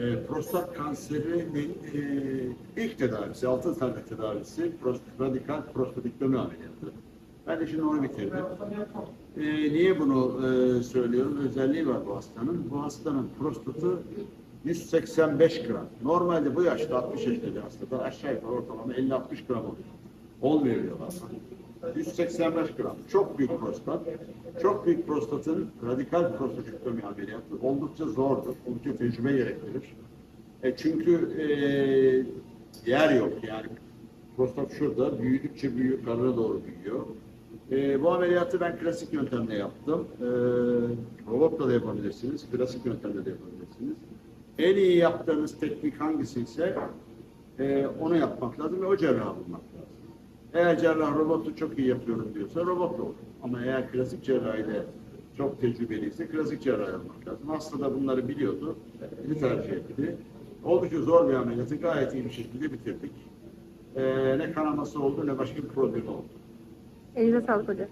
e, prostat kanserinin e, ilk tedavisi, altın tane tedavisi prost- radikal prostatiktomi ameliyatı. Ben de şimdi onu bitirdim. E, niye bunu e, söylüyorum? Özelliği var bu hastanın. Bu hastanın prostatı 185 gram. Normalde bu yaşta 60 yaşında bir hastada aşağı yukarı ortalama 50-60 gram oluyor. 10 veriyorlar. 185 gram. Çok büyük prostat. Çok büyük prostatın radikal prostatektomi ameliyatı oldukça zordur. Oldukça tecrübe gerektirir. E çünkü e, yer yok yani. Prostat şurada. Büyüdükçe büyüyor, karına doğru büyüyor. E, bu ameliyatı ben klasik yöntemle yaptım. E, robotla da yapabilirsiniz. Klasik yöntemle de yapabilirsiniz. En iyi yaptığınız teknik hangisi ise e, onu yapmak lazım ve o cerrahı bulmak lazım. Eğer cerrah robotu çok iyi yapıyorum diyorsa robot da olur. Ama eğer klasik cerrahide çok tecrübeliyse klasik cerrah yapmak lazım. Hasta da bunları biliyordu. Bir tercih etti. Oldukça zor bir ameliyatı gayet iyi bir şekilde bitirdik. Ee, ne kanaması oldu ne başka bir problem oldu. Elinize sağlık hocam.